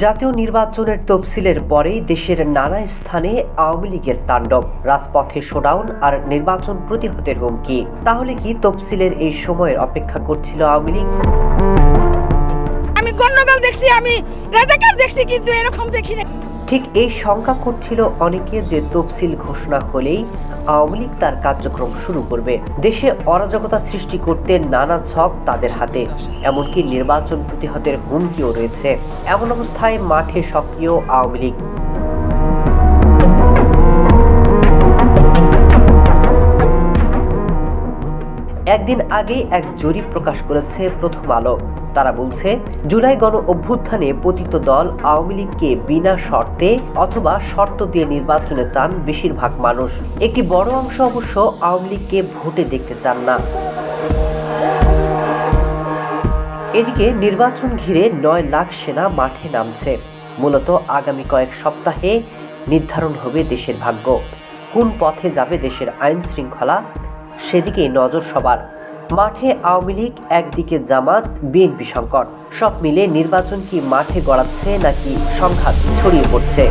জাতীয় নির্বাচনের তফসিলের পরেই দেশের নানা স্থানে আওয়ামী লীগের তাণ্ডব। রাজপথে শোডাউন আর নির্বাচন প্রতিহতের হুমকি। তাহলে কি তফসিলের এই সময়ের অপেক্ষা করছিল আওয়ামী লীগ? আমি গণ্ডগোল দেখছি, আমি রাজাকার দেখছি, কিন্তু এরকম দেখি না। ঠিক এই শঙ্কা করছিল অনেকে যে তফসিল ঘোষণা হলেই আওয়ামী লীগ তার কার্যক্রম শুরু করবে। দেশে অরাজকতা সৃষ্টি করতে নানা ছক তাদের হাতে, এমনকি নির্বাচন প্রতিহতের হুমকিও রয়েছে। এমন অবস্থায় মাঠে সক্রিয় আওয়ামী লীগ। একদিন আগে এক জরিপ প্রকাশ করেছে প্রথম আলো। তারা বলছে, জুলাই গণ অভ্যুত্থানে পতিত দল আওয়ামী লীগকে বিনা শর্তে অথবা শর্ত দিয়ে নির্বাচনে চান বেশিরভাগ মানুষ। একটি বড় অংশ অবশ্য আওয়ামী লীগকে ভোটে দেখতে চান না। এদিকে নির্বাচন ঘিরে নয় লাখ সেনা মাঠে নামছে। মূলত আগামী কয়েক সপ্তাহে নির্ধারণ হবে দেশের ভাগ্য। কোন পথে যাবে দেশের আইন শৃঙ্খলা সেদিকে নজর সবার। মাঠে আওয়ামী লীগ, একদিকে জামাত, বিএনপি সংকট। সব মিলে নির্বাচন কি মাঠে গড়াচ্ছে নাকি সংঘাত ছড়িয়ে পড়ছে?